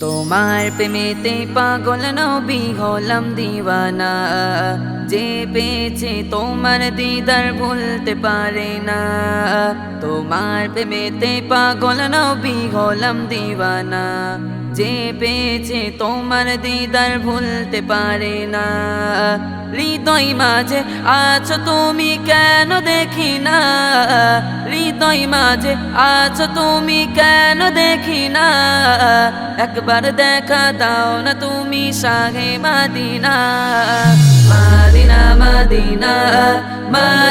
তোমার প্রেমেতে পাগল নবী হলাম দিওয়ানা। যে পেয়েছে তোমার দিদার ভুলতে পারে না। তোমার প্রেমেতে পাগল নবী হলাম দিওয়ানা। যে পেয়েছে তোমার দিদার ভুলতে পারে না। হৃদয় মাঝে আছো তুমি কেন দেখি না? হৃদয় মাঝে আছো তুমি কেন দেখি না? একবার দেখা দাও না তুমি সাগে মাদিনা। মাদিনা মাদিনা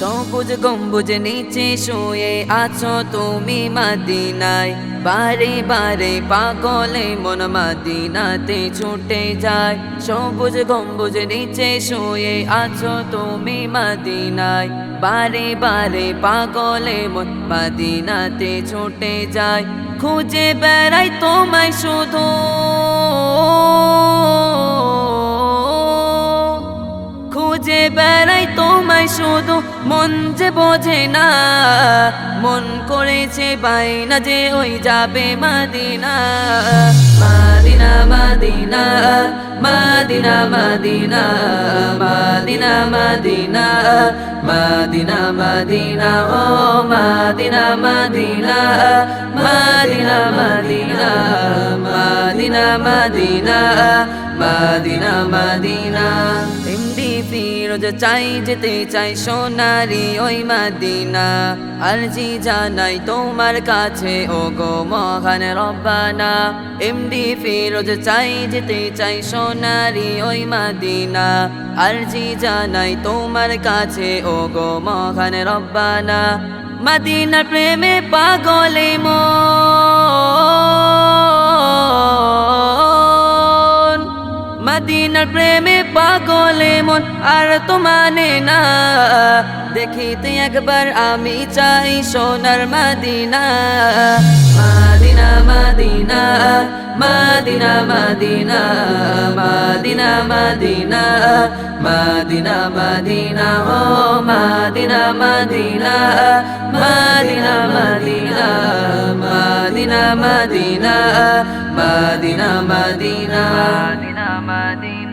সবুজ গম্বুজ নিচে শুয়ে আছো তুমি মাদিনায়। বারে বারে পাগলে মন মাদিনাতে ছুটে যায়। সবুজ গম্বুজ নিচে শুয়ে আছো তুমি মাদিনায়। বারে বারে পাগলে মন মাদিনাতে ছুটে যায়। খুঁজে বেড়াই তোমায় শুধু। খুঁজে বেড়াই তোমায় শুধু মন যে বোঝে না মন করেছে বাইনা যে ওই যাবে Madina Medina Medina Medina Medina Medina Medina Medina Medina ও Medina Medina Medina Medina Medina Medina Medina Madina Firoz চাই, যেতে চাই সোনারি ওই মাদিনা। আরজি জানাই তোমার কাছে ও গো মহান রব্বানা। এমডি ফিরোজ চাই, যেতে চাই সোনারি ওই মাদিনা। আরজি জানাই তোমার কাছে ও গো মহান রব্বানা। মাদিনার প্রেমে পাগলে মন। মদিনার প্রেমে পাগলে মন আর তো মানে না দেখিতে একবার আমি চাই সোনার Medina Medina Medina Medina Medina Medina Medina Medina Medina ও Medina Medina Medina Medina Medina Medina Medina Medina Muhammadin